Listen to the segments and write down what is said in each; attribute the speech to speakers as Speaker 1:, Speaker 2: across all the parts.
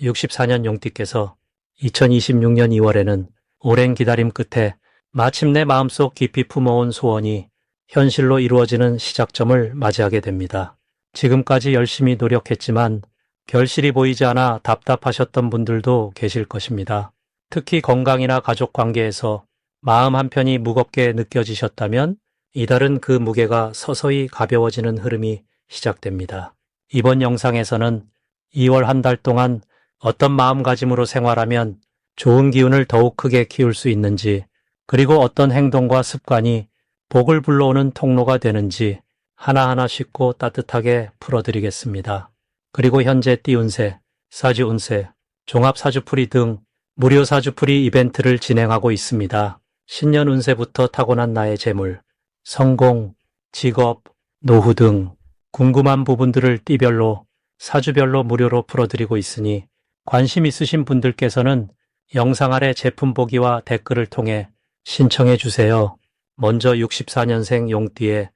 Speaker 1: 64년 용띠께서 2026년 2월에는 오랜 기다림 끝에 마침내 마음속 깊이 품어온 소원이 현실로 이루어지는 시작점을 맞이하게 됩니다. 지금까지 열심히 노력했지만 결실이 보이지 않아 답답하셨던 분들도 계실 것입니다. 특히 건강이나 가족 관계에서 마음 한편이 무겁게 느껴지셨다면 이달은 그 무게가 서서히 가벼워지는 흐름이 시작됩니다. 이번 영상에서는 2월 한 달 동안 어떤 마음가짐으로 생활하면 좋은 기운을 더욱 크게 키울 수 있는지 그리고 어떤 행동과 습관이 복을 불러오는 통로가 되는지 하나하나 쉽고 따뜻하게 풀어드리겠습니다. 그리고 현재 띠운세, 사주운세, 종합사주풀이 등 무료 사주풀이 이벤트를 진행하고 있습니다. 신년 운세부터 타고난 나의 재물, 성공, 직업, 노후 등 궁금한 부분들을 띠별로 사주별로 무료로 풀어드리고 있으니 관심 있으신 분들께서는 영상 아래 제품 보기와 댓글을 통해 신청해 주세요. 먼저 64년생 용띠의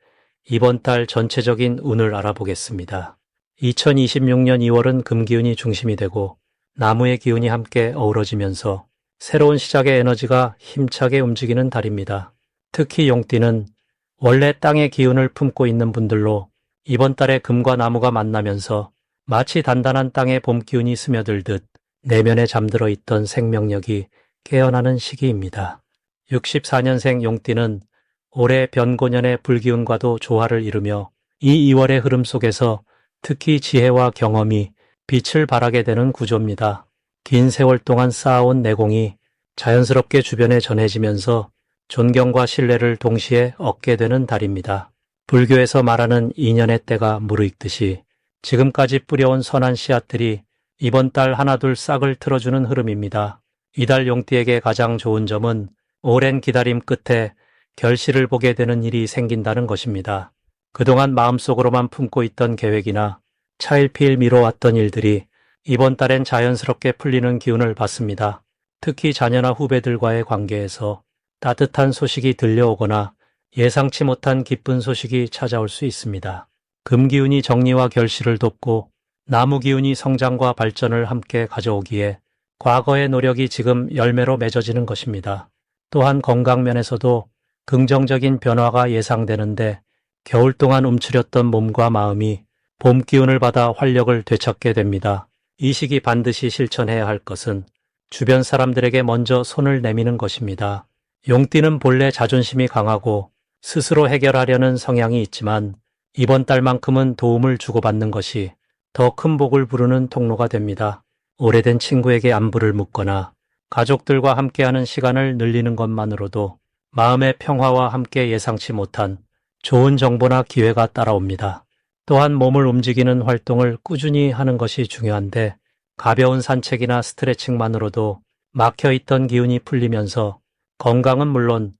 Speaker 1: 이번 달 전체적인 운을 알아보겠습니다. 2026년 2월은 금기운이 중심이 되고 나무의 기운이 함께 어우러지면서 새로운 시작의 에너지가 힘차게 움직이는 달입니다. 특히 용띠는 원래 땅의 기운을 품고 있는 분들로 이번 달에 금과 나무가 만나면서 마치 단단한 땅에 봄 기운이 스며들듯 내면에 잠들어 있던 생명력이 깨어나는 시기입니다. 64년생 용띠는 올해 변고년의 불기운과도 조화를 이루며 이 2월의 흐름 속에서 특히 지혜와 경험이 빛을 발하게 되는 구조입니다. 긴 세월 동안 쌓아온 내공이 자연스럽게 주변에 전해지면서 존경과 신뢰를 동시에 얻게 되는 달입니다. 불교에서 말하는 인연의 때가 무르익듯이 지금까지 뿌려온 선한 씨앗들이 이번 달 하나둘 싹을 틀어주는 흐름입니다. 이달 용띠에게 가장 좋은 점은 오랜 기다림 끝에 결실을 보게 되는 일이 생긴다는 것입니다. 그동안 마음속으로만 품고 있던 계획이나 차일피일 미뤄왔던 일들이 이번 달엔 자연스럽게 풀리는 기운을 받습니다. 특히 자녀나 후배들과의 관계에서 따뜻한 소식이 들려오거나 예상치 못한 기쁜 소식이 찾아올 수 있습니다. 금기운이 정리와 결실을 돕고 나무기운이 성장과 발전을 함께 가져오기에 과거의 노력이 지금 열매로 맺어지는 것입니다. 또한 건강면에서도 긍정적인 변화가 예상되는데 겨울 동안 움츠렸던 몸과 마음이 봄 기운을 받아 활력을 되찾게 됩니다. 이 시기 반드시 실천해야 할 것은 주변 사람들에게 먼저 손을 내미는 것입니다. 용띠는 본래 자존심이 강하고 스스로 해결하려는 성향이 있지만 이번 달만큼은 도움을 주고받는 것이 더 큰 복을 부르는 통로가 됩니다. 오래된 친구에게 안부를 묻거나 가족들과 함께하는 시간을 늘리는 것만으로도 마음의 평화와 함께 예상치 못한 좋은 정보나 기회가 따라옵니다. 또한 몸을 움직이는 활동을 꾸준히 하는 것이 중요한데 가벼운 산책이나 스트레칭만으로도 막혀있던 기운이 풀리면서 건강은 물론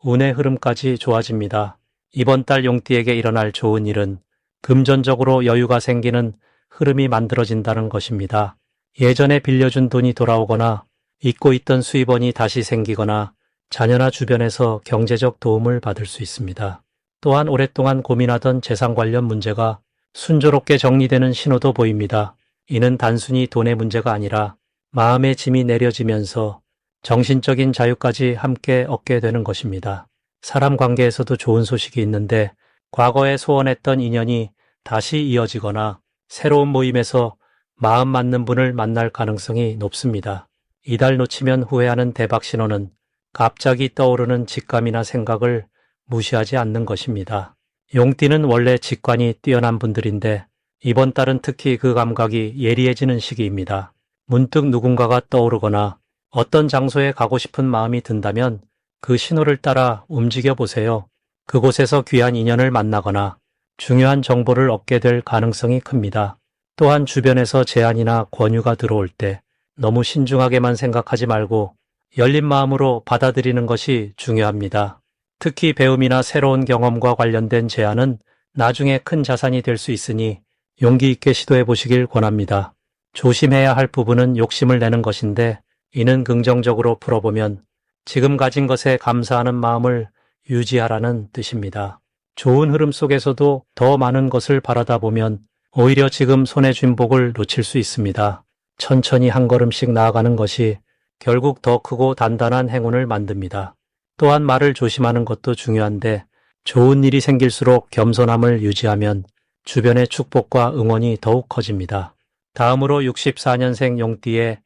Speaker 1: 운의 흐름까지 좋아집니다. 이번 달 용띠에게 일어날 좋은 일은 금전적으로 여유가 생기는 흐름이 만들어진다는 것입니다. 예전에 빌려준 돈이 돌아오거나 잊고 있던 수입원이 다시 생기거나 자녀나 주변에서 경제적 도움을 받을 수 있습니다. 또한 오랫동안 고민하던 재산 관련 문제가 순조롭게 정리되는 신호도 보입니다. 이는 단순히 돈의 문제가 아니라 마음의 짐이 내려지면서 정신적인 자유까지 함께 얻게 되는 것입니다. 사람 관계에서도 좋은 소식이 있는데 과거에 소원했던 인연이 다시 이어지거나 새로운 모임에서 마음 맞는 분을 만날 가능성이 높습니다. 이달 놓치면 후회하는 대박 신호는 갑자기 떠오르는 직감이나 생각을 무시하지 않는 것입니다. 용띠는 원래 직관이 뛰어난 분들인데 이번 달은 특히 그 감각이 예리해지는 시기입니다. 문득 누군가가 떠오르거나 어떤 장소에 가고 싶은 마음이 든다면 그 신호를 따라 움직여 보세요. 그곳에서 귀한 인연을 만나거나 중요한 정보를 얻게 될 가능성이 큽니다. 또한 주변에서 제안이나 권유가 들어올 때 너무 신중하게만 생각하지 말고 열린 마음으로 받아들이는 것이 중요합니다. 특히 배움이나 새로운 경험과 관련된 제안은 나중에 큰 자산이 될 수 있으니 용기 있게 시도해 보시길 권합니다. 조심해야 할 부분은 욕심을 내는 것인데 이는 긍정적으로 풀어보면 지금 가진 것에 감사하는 마음을 유지하라는 뜻입니다. 좋은 흐름 속에서도 더 많은 것을 바라다 보면 오히려 지금 손에 쥔 복을 놓칠 수 있습니다. 천천히 한 걸음씩 나아가는 것이 결국 더 크고 단단한 행운을 만듭니다. 또한 말을 조심하는 것도 중요한데 좋은 일이 생길수록 겸손함을 유지하면 주변의 축복과 응원이 더욱 커집니다. 다음으로 64년생 용띠의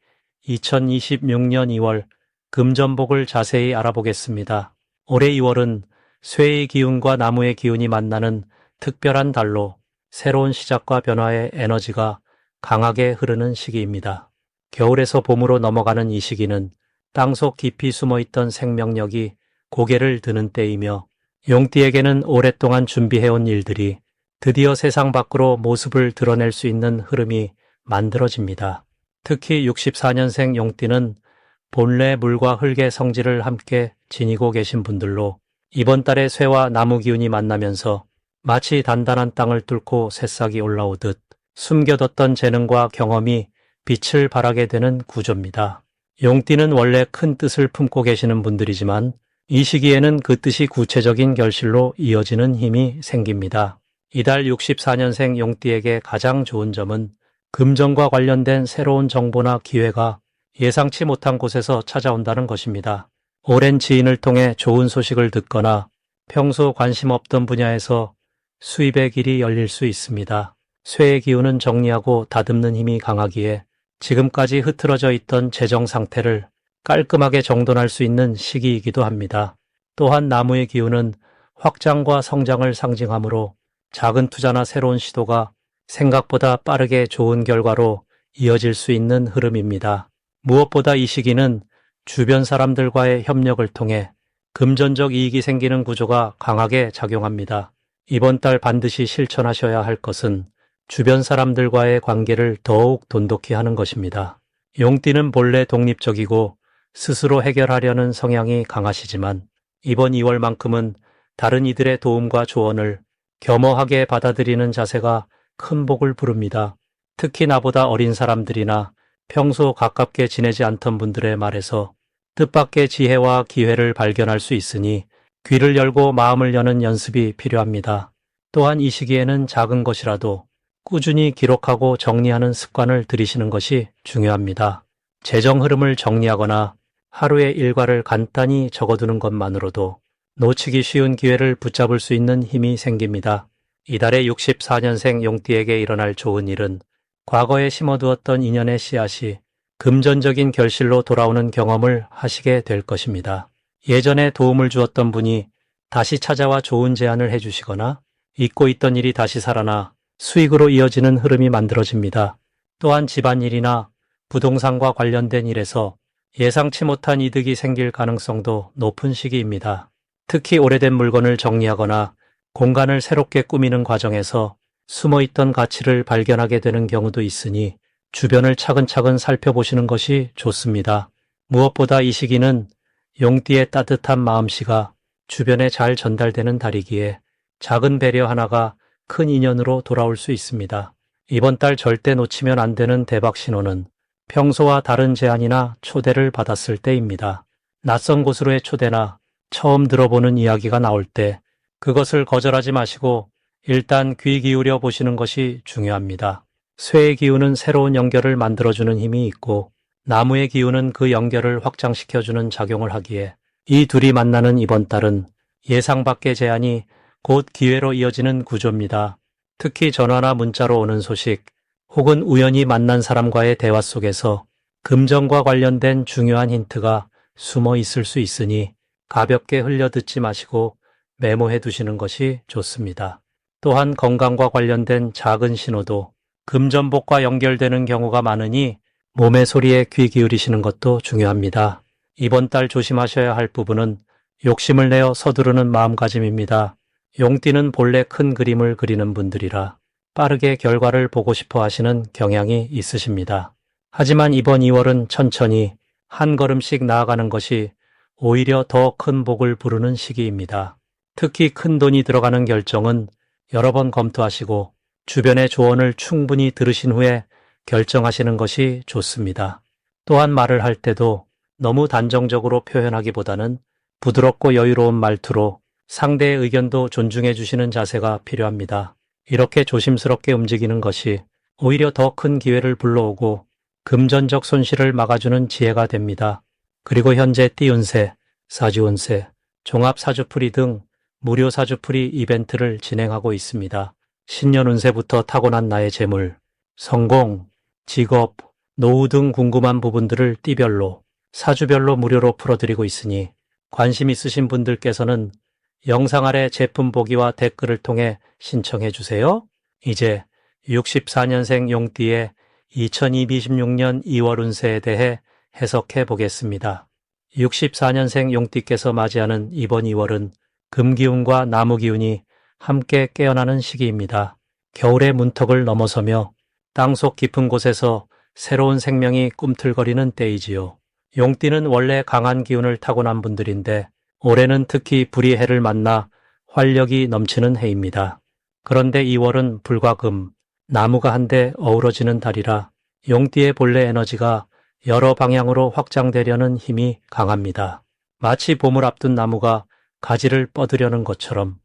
Speaker 1: 2026년 2월 금전복을 자세히 알아보겠습니다. 올해 2월은 쇠의 기운과 나무의 기운이 만나는 특별한 달로 새로운 시작과 변화의 에너지가 강하게 흐르는 시기입니다. 겨울에서 봄으로 넘어가는 이 시기는 땅속 깊이 숨어 있던 생명력이 고개를 드는 때이며 용띠에게는 오랫동안 준비해온 일들이 드디어 세상 밖으로 모습을 드러낼 수 있는 흐름이 만들어집니다. 특히 64년생 용띠는 본래 물과 흙의 성질을 함께 지니고 계신 분들로 이번 달에 쇠와 나무 기운이 만나면서 마치 단단한 땅을 뚫고 새싹이 올라오듯 숨겨뒀던 재능과 경험이 빛을 발하게 되는 구조입니다. 용띠는 원래 큰 뜻을 품고 계시는 분들이지만 이 시기에는 그 뜻이 구체적인 결실로 이어지는 힘이 생깁니다. 이달 64년생 용띠에게 가장 좋은 점은 금전과 관련된 새로운 정보나 기회가 예상치 못한 곳에서 찾아온다는 것입니다. 오랜 지인을 통해 좋은 소식을 듣거나 평소 관심 없던 분야에서 수입의 길이 열릴 수 있습니다. 쇠의 기운은 정리하고 다듬는 힘이 강하기에 지금까지 흐트러져 있던 재정 상태를 깔끔하게 정돈할 수 있는 시기이기도 합니다. 또한 나무의 기운은 확장과 성장을 상징하므로 작은 투자나 새로운 시도가 생각보다 빠르게 좋은 결과로 이어질 수 있는 흐름입니다. 무엇보다 이 시기는 주변 사람들과의 협력을 통해 금전적 이익이 생기는 구조가 강하게 작용합니다. 이번 달 반드시 실천하셔야 할 것은 주변 사람들과의 관계를 더욱 돈독히 하는 것입니다. 용띠는 본래 독립적이고 스스로 해결하려는 성향이 강하시지만 이번 2월만큼은 다른 이들의 도움과 조언을 겸허하게 받아들이는 자세가 큰 복을 부릅니다. 특히 나보다 어린 사람들이나 평소 가깝게 지내지 않던 분들의 말에서 뜻밖의 지혜와 기회를 발견할 수 있으니 귀를 열고 마음을 여는 연습이 필요합니다. 또한 이 시기에는 작은 것이라도 꾸준히 기록하고 정리하는 습관을 들이시는 것이 중요합니다. 재정 흐름을 정리하거나 하루의 일과를 간단히 적어두는 것만으로도 놓치기 쉬운 기회를 붙잡을 수 있는 힘이 생깁니다. 이달의 64년생 용띠에게 일어날 좋은 일은 과거에 심어두었던 인연의 씨앗이 금전적인 결실로 돌아오는 경험을 하시게 될 것입니다. 예전에 도움을 주었던 분이 다시 찾아와 좋은 제안을 해주시거나 잊고 있던 일이 다시 살아나 수익으로 이어지는 흐름이 만들어집니다. 또한 집안일이나 부동산과 관련된 일에서 예상치 못한 이득이 생길 가능성도 높은 시기입니다. 특히 오래된 물건을 정리하거나 공간을 새롭게 꾸미는 과정에서 숨어 있던 가치를 발견하게 되는 경우도 있으니 주변을 차근차근 살펴보시는 것이 좋습니다. 무엇보다 이 시기는 용띠의 따뜻한 마음씨가 주변에 잘 전달되는 달이기에 작은 배려 하나가 큰 인연으로 돌아올 수 있습니다. 이번 달 절대 놓치면 안 되는 대박 신호는 평소와 다른 제안이나 초대를 받았을 때입니다. 낯선 곳으로의 초대나 처음 들어보는 이야기가 나올 때 그것을 거절하지 마시고 일단 귀 기울여 보시는 것이 중요합니다. 쇠의 기운은 새로운 연결을 만들어주는 힘이 있고 나무의 기운은 그 연결을 확장시켜주는 작용을 하기에 이 둘이 만나는 이번 달은 예상 밖의 제안이 곧 기회로 이어지는 구조입니다. 특히 전화나 문자로 오는 소식 혹은 우연히 만난 사람과의 대화 속에서 금전과 관련된 중요한 힌트가 숨어 있을 수 있으니 가볍게 흘려 듣지 마시고 메모해 두시는 것이 좋습니다. 또한 건강과 관련된 작은 신호도 금전복과 연결되는 경우가 많으니 몸의 소리에 귀 기울이시는 것도 중요합니다. 이번 달 조심하셔야 할 부분은 욕심을 내어 서두르는 마음가짐입니다. 용띠는 본래 큰 그림을 그리는 분들이라 빠르게 결과를 보고 싶어 하시는 경향이 있으십니다. 하지만 이번 2월은 천천히 한 걸음씩 나아가는 것이 오히려 더 큰 복을 부르는 시기입니다. 특히 큰 돈이 들어가는 결정은 여러 번 검토하시고 주변의 조언을 충분히 들으신 후에 결정하시는 것이 좋습니다. 또한 말을 할 때도 너무 단정적으로 표현하기보다는 부드럽고 여유로운 말투로 상대의 의견도 존중해 주시는 자세가 필요합니다. 이렇게 조심스럽게 움직이는 것이 오히려 더 큰 기회를 불러오고 금전적 손실을 막아주는 지혜가 됩니다. 그리고 현재 띠운세, 사주운세, 종합사주풀이 등 무료 사주풀이 이벤트를 진행하고 있습니다. 신년 운세부터 타고난 나의 재물, 성공, 직업, 노후 등 궁금한 부분들을 띠별로, 사주별로 무료로 풀어드리고 있으니 관심 있으신 분들께서는 영상 아래 제품 보기와 댓글을 통해 신청해 주세요. 이제 64년생 용띠의 2026년 2월 운세에 대해 해석해 보겠습니다. 64년생 용띠께서 맞이하는 이번 2월은 금기운과 나무기운이 함께 깨어나는 시기입니다. 겨울의 문턱을 넘어서며 땅속 깊은 곳에서 새로운 생명이 꿈틀거리는 때이지요. 용띠는 원래 강한 기운을 타고난 분들인데 올해는 특히 불이 해를 만나 활력이 넘치는 해입니다. 그런데 2월은 불과 금, 나무가 한데 어우러지는 달이라 용띠의 본래 에너지가 여러 방향으로 확장되려는 힘이 강합니다. 마치 봄을 앞둔 나무가 가지를 뻗으려는 것처럼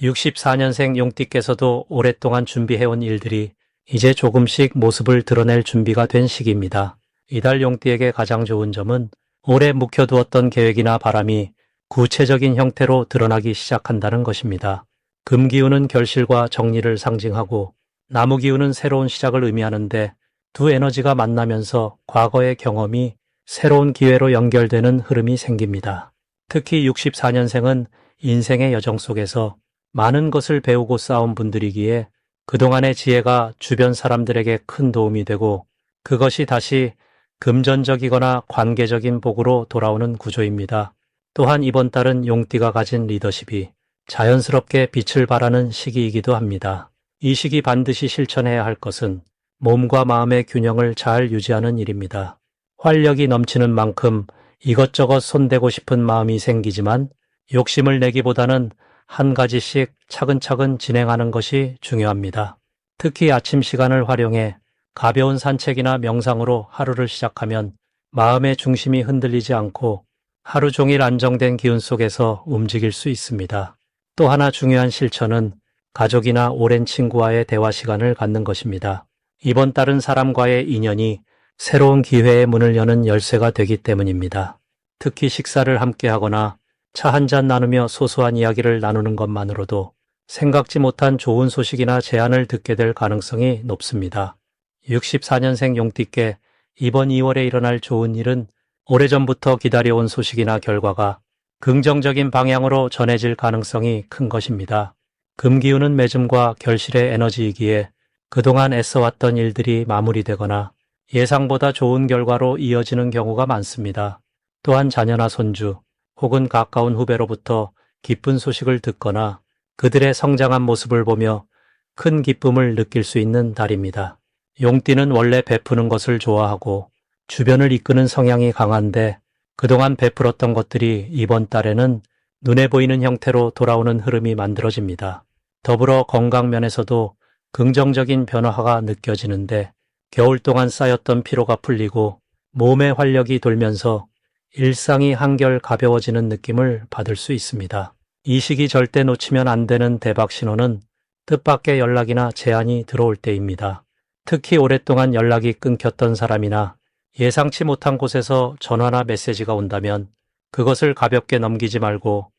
Speaker 1: 64년생 용띠께서도 오랫동안 준비해온 일들이 이제 조금씩 모습을 드러낼 준비가 된 시기입니다. 이달 용띠에게 가장 좋은 점은 오래 묵혀두었던 계획이나 바람이 구체적인 형태로 드러나기 시작한다는 것입니다. 금기운은 결실과 정리를 상징하고 나무기운은 새로운 시작을 의미하는데 두 에너지가 만나면서 과거의 경험이 새로운 기회로 연결되는 흐름이 생깁니다. 특히 64년생은 인생의 여정 속에서 많은 것을 배우고 쌓은 분들이기에 그동안의 지혜가 주변 사람들에게 큰 도움이 되고 그것이 다시 금전적이거나 관계적인 복으로 돌아오는 구조입니다. 또한 이번 달은 용띠가 가진 리더십이 자연스럽게 빛을 발하는 시기이기도 합니다. 이 시기 반드시 실천해야 할 것은 몸과 마음의 균형을 잘 유지하는 일입니다. 활력이 넘치는 만큼 이것저것 손대고 싶은 마음이 생기지만 욕심을 내기보다는 한 가지씩 차근차근 진행하는 것이 중요합니다. 특히 아침 시간을 활용해 가벼운 산책이나 명상으로 하루를 시작하면 마음의 중심이 흔들리지 않고 하루 종일 안정된 기운 속에서 움직일 수 있습니다. 또 하나 중요한 실천은 가족이나 오랜 친구와의 대화 시간을 갖는 것입니다. 이번 달은 사람과의 인연이 새로운 기회의 문을 여는 열쇠가 되기 때문입니다. 특히 식사를 함께 하거나 차 한 잔 나누며 소소한 이야기를 나누는 것만으로도 생각지 못한 좋은 소식이나 제안을 듣게 될 가능성이 높습니다. 64년생 용띠께 이번 2월에 일어날 좋은 일은 오래전부터 기다려온 소식이나 결과가 긍정적인 방향으로 전해질 가능성이 큰 것입니다. 금기운은 매즘과 결실의 에너지이기에 그동안 애써왔던 일들이 마무리되거나 예상보다 좋은 결과로 이어지는 경우가 많습니다. 또한 자녀나 손주 혹은 가까운 후배로부터 기쁜 소식을 듣거나 그들의 성장한 모습을 보며 큰 기쁨을 느낄 수 있는 달입니다. 용띠는 원래 베푸는 것을 좋아하고 주변을 이끄는 성향이 강한데 그동안 베풀었던 것들이 이번 달에는 눈에 보이는 형태로 돌아오는 흐름이 만들어집니다. 더불어 건강 면에서도 긍정적인 변화가 느껴지는데 겨울 동안 쌓였던 피로가 풀리고 몸의 활력이 돌면서 일상이 한결 가벼워지는 느낌을 받을 수 있습니다. 이 시기 절대 놓치면 안 되는 대박 신호는 뜻밖의 연락이나 제안이 들어올 때입니다. 특히 오랫동안 연락이 끊겼던 사람이나 예상치 못한 곳에서 전화나 메시지가 온다면 그것을 가볍게 넘기지 말고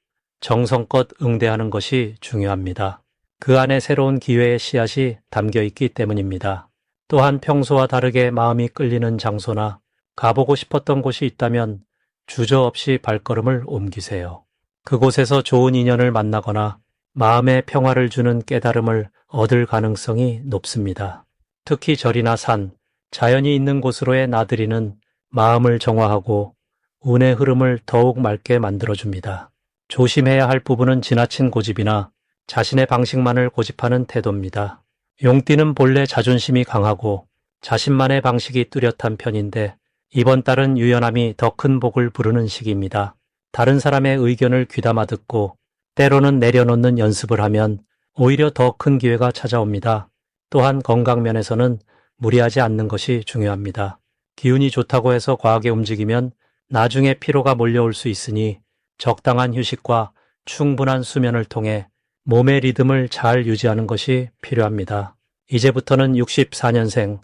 Speaker 1: 정성껏 응대하는 것이 중요합니다. 그 안에 새로운 기회의 씨앗이 담겨 있기 때문입니다. 또한 평소와 다르게 마음이 끌리는 장소나 가보고 싶었던 곳이 있다면 주저없이 발걸음을 옮기세요. 그곳에서 좋은 인연을 만나거나 마음의 평화를 주는 깨달음을 얻을 가능성이 높습니다. 특히 절이나 산, 자연이 있는 곳으로의 나들이는 마음을 정화하고 운의 흐름을 더욱 맑게 만들어줍니다. 조심해야 할 부분은 지나친 고집이나 자신의 방식만을 고집하는 태도입니다. 용띠는 본래 자존심이 강하고 자신만의 방식이 뚜렷한 편인데 이번 달은 유연함이 더 큰 복을 부르는 시기입니다. 다른 사람의 의견을 귀담아 듣고 때로는 내려놓는 연습을 하면 오히려 더 큰 기회가 찾아옵니다. 또한 건강 면에서는 무리하지 않는 것이 중요합니다. 기운이 좋다고 해서 과하게 움직이면 나중에 피로가 몰려올 수 있으니 적당한 휴식과 충분한 수면을 통해 몸의 리듬을 잘 유지하는 것이 필요합니다. 이제부터는 64년생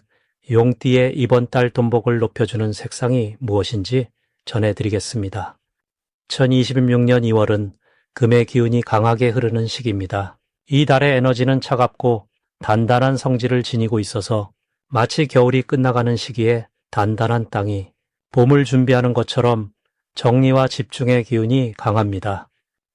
Speaker 1: 용띠의 이번 달 돈복을 높여주는 색상이 무엇인지 전해드리겠습니다. 2026년 2월은 금의 기운이 강하게 흐르는 시기입니다. 이 달의 에너지는 차갑고 단단한 성질을 지니고 있어서 마치 겨울이 끝나가는 시기에 단단한 땅이 봄을 준비하는 것처럼 정리와 집중의 기운이 강합니다.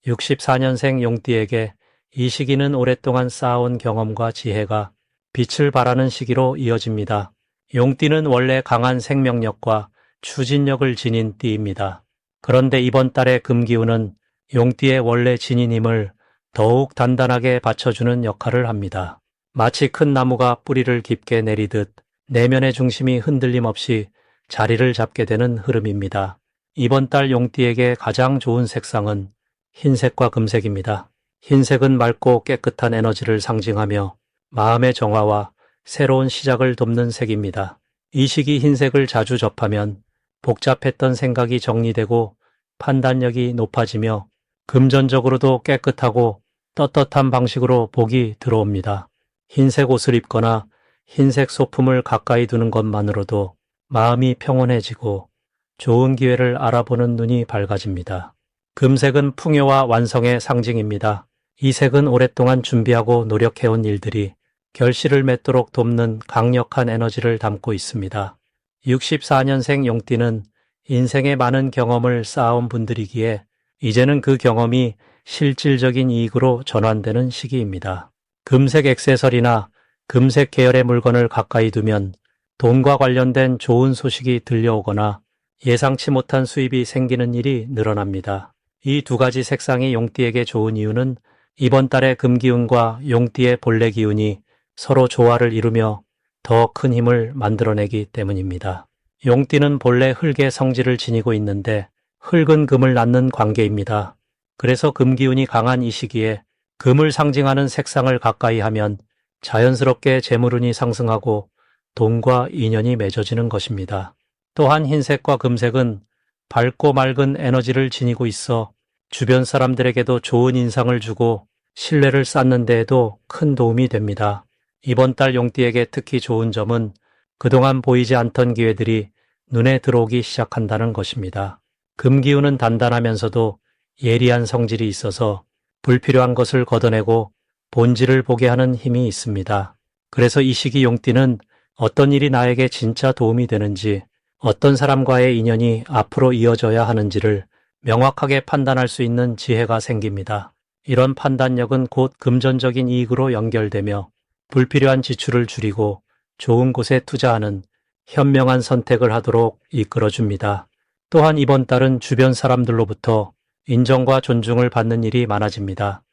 Speaker 1: 64년생 용띠에게 이 시기는 오랫동안 쌓아온 경험과 지혜가 빛을 발하는 시기로 이어집니다. 용띠는 원래 강한 생명력과 추진력을 지닌 띠입니다. 그런데 이번 달의 금기운은 용띠의 원래 힘을 더욱 단단하게 받쳐주는 역할을 합니다. 마치 큰 나무가 뿌리를 깊게 내리듯 내면의 중심이 흔들림 없이 자리를 잡게 되는 흐름입니다. 이번 달 용띠에게 가장 좋은 색상은 흰색과 금색입니다. 흰색은 맑고 깨끗한 에너지를 상징하며 마음의 정화와 새로운 시작을 돕는 색입니다. 이 시기 흰색을 자주 접하면 복잡했던 생각이 정리되고 판단력이 높아지며 금전적으로도 깨끗하고 떳떳한 방식으로 복이 들어옵니다. 흰색 옷을 입거나 흰색 소품을 가까이 두는 것만으로도 마음이 평온해지고 좋은 기회를 알아보는 눈이 밝아집니다. 금색은 풍요와 완성의 상징입니다. 이 색은 오랫동안 준비하고 노력해온 일들이 결실을 맺도록 돕는 강력한 에너지를 담고 있습니다. 64년생 용띠는 인생의 많은 경험을 쌓아온 분들이기에 이제는 그 경험이 실질적인 이익으로 전환되는 시기입니다. 금색 액세서리나 금색 계열의 물건을 가까이 두면 돈과 관련된 좋은 소식이 들려오거나 예상치 못한 수입이 생기는 일이 늘어납니다. 이 두 가지 색상이 용띠에게 좋은 이유는 이번 달의 금기운과 용띠의 본래 기운이 서로 조화를 이루며 더 큰 힘을 만들어내기 때문입니다. 용띠는 본래 흙의 성질을 지니고 있는데 흙은 금을 낳는 관계입니다. 그래서 금기운이 강한 이 시기에 금을 상징하는 색상을 가까이 하면 자연스럽게 재물운이 상승하고 돈과 인연이 맺어지는 것입니다. 또한 흰색과 금색은 밝고 맑은 에너지를 지니고 있어 주변 사람들에게도 좋은 인상을 주고 신뢰를 쌓는 데에도 큰 도움이 됩니다. 이번 달 용띠에게 특히 좋은 점은 그동안 보이지 않던 기회들이 눈에 들어오기 시작한다는 것입니다. 금기운은 단단하면서도 예리한 성질이 있어서 불필요한 것을 걷어내고 본질을 보게 하는 힘이 있습니다. 그래서 이 시기 용띠는 어떤 일이 나에게 진짜 도움이 되는지, 어떤 사람과의 인연이 앞으로 이어져야 하는지를 명확하게 판단할 수 있는 지혜가 생깁니다. 이런 판단력은 곧 금전적인 이익으로 연결되며 불필요한 지출을 줄이고 좋은 곳에 투자하는 현명한 선택을 하도록 이끌어줍니다. 또한 이번 달은 주변 사람들로부터 인정과 존중을 받는 일이 많아집니다.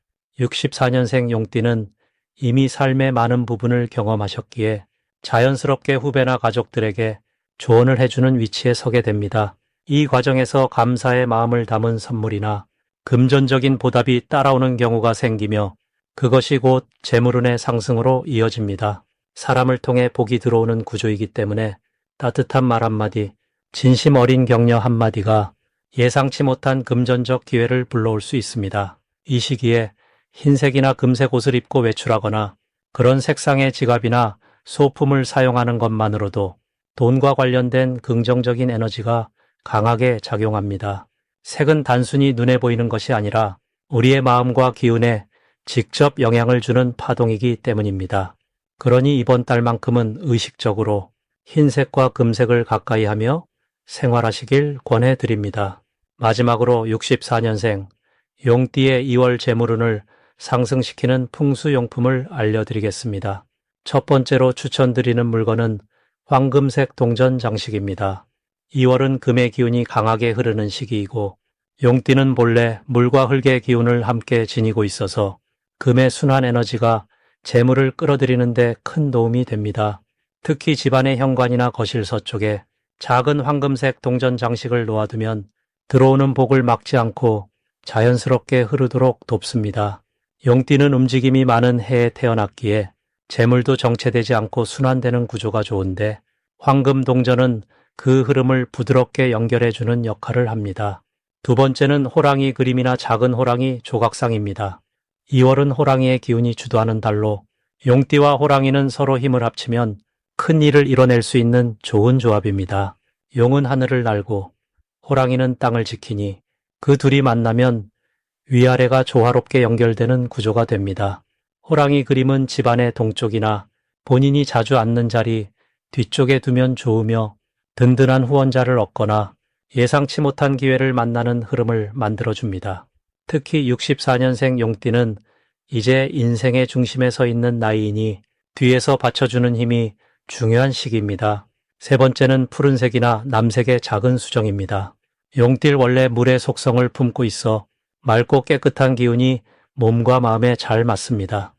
Speaker 1: 64년생 용띠는 이미 삶의 많은 부분을 경험하셨기에 자연스럽게 후배나 가족들에게 조언을 해주는 위치에 서게 됩니다. 이 과정에서 감사의 마음을 담은 선물이나 금전적인 보답이 따라오는 경우가 생기며 그것이 곧 재물운의 상승으로 이어집니다. 사람을 통해 복이 들어오는 구조이기 때문에 따뜻한 말 한마디, 진심 어린 격려 한마디가 예상치 못한 금전적 기회를 불러올 수 있습니다. 이 시기에 흰색이나 금색 옷을 입고 외출하거나 그런 색상의 지갑이나 소품을 사용하는 것만으로도 돈과 관련된 긍정적인 에너지가 강하게 작용합니다. 색은 단순히 눈에 보이는 것이 아니라 우리의 마음과 기운에 직접 영향을 주는 파동이기 때문입니다. 그러니 이번 달만큼은 의식적으로 흰색과 금색을 가까이 하며 생활하시길 권해드립니다. 마지막으로 64년생 용띠의 2월 재물운을 상승시키는 풍수용품을 알려드리겠습니다. 첫 번째로 추천드리는 물건은 황금색 동전 장식입니다. 2월은 금의 기운이 강하게 흐르는 시기이고 용띠는 본래 물과 흙의 기운을 함께 지니고 있어서 금의 순환 에너지가 재물을 끌어들이는데 큰 도움이 됩니다. 특히 집안의 현관이나 거실 서쪽에 작은 황금색 동전 장식을 놓아두면 들어오는 복을 막지 않고 자연스럽게 흐르도록 돕습니다. 용띠는 움직임이 많은 해에 태어났기에 재물도 정체되지 않고 순환되는 구조가 좋은데 황금 동전은 그 흐름을 부드럽게 연결해주는 역할을 합니다. 두 번째는 호랑이 그림이나 작은 호랑이 조각상입니다. 2월은 호랑이의 기운이 주도하는 달로 용띠와 호랑이는 서로 힘을 합치면 큰 일을 이뤄낼 수 있는 좋은 조합입니다. 용은 하늘을 날고 호랑이는 땅을 지키니 그 둘이 만나면 위아래가 조화롭게 연결되는 구조가 됩니다. 호랑이 그림은 집안의 동쪽이나 본인이 자주 앉는 자리 뒤쪽에 두면 좋으며 든든한 후원자를 얻거나 예상치 못한 기회를 만나는 흐름을 만들어줍니다. 특히 64년생 용띠는 이제 인생의 중심에 서 있는 나이이니 뒤에서 받쳐주는 힘이 중요한 시기입니다. 세 번째는 푸른색이나 남색의 작은 수정입니다. 용띠를 원래 물의 속성을 품고 있어 맑고 깨끗한 기운이 몸과 마음에 잘 맞습니다.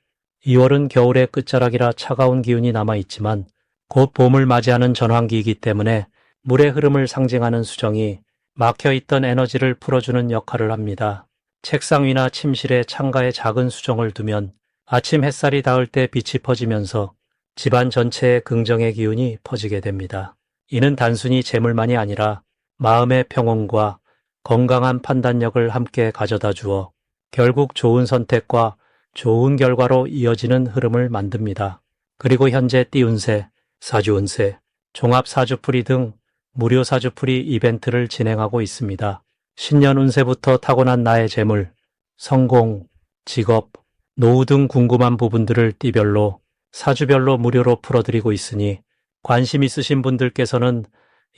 Speaker 1: 2월은 겨울의 끝자락이라 차가운 기운이 남아있지만 곧 봄을 맞이하는 전환기이기 때문에 물의 흐름을 상징하는 수정이 막혀있던 에너지를 풀어주는 역할을 합니다. 책상 위나 침실에 창가에 작은 수정을 두면 아침 햇살이 닿을 때 빛이 퍼지면서 집안 전체에 긍정의 기운이 퍼지게 됩니다. 이는 단순히 재물만이 아니라 마음의 평온과 건강한 판단력을 함께 가져다 주어 결국 좋은 선택과 좋은 결과로 이어지는 흐름을 만듭니다. 그리고 현재 띠운세, 사주운세, 종합사주풀이 등 무료 사주풀이 이벤트를 진행하고 있습니다. 신년 운세부터 타고난 나의 재물, 성공, 직업, 노후 등 궁금한 부분들을 띠별로 사주별로 무료로 풀어드리고 있으니 관심 있으신 분들께서는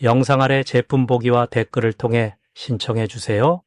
Speaker 1: 영상 아래 제품 보기와 댓글을 통해 신청해 주세요.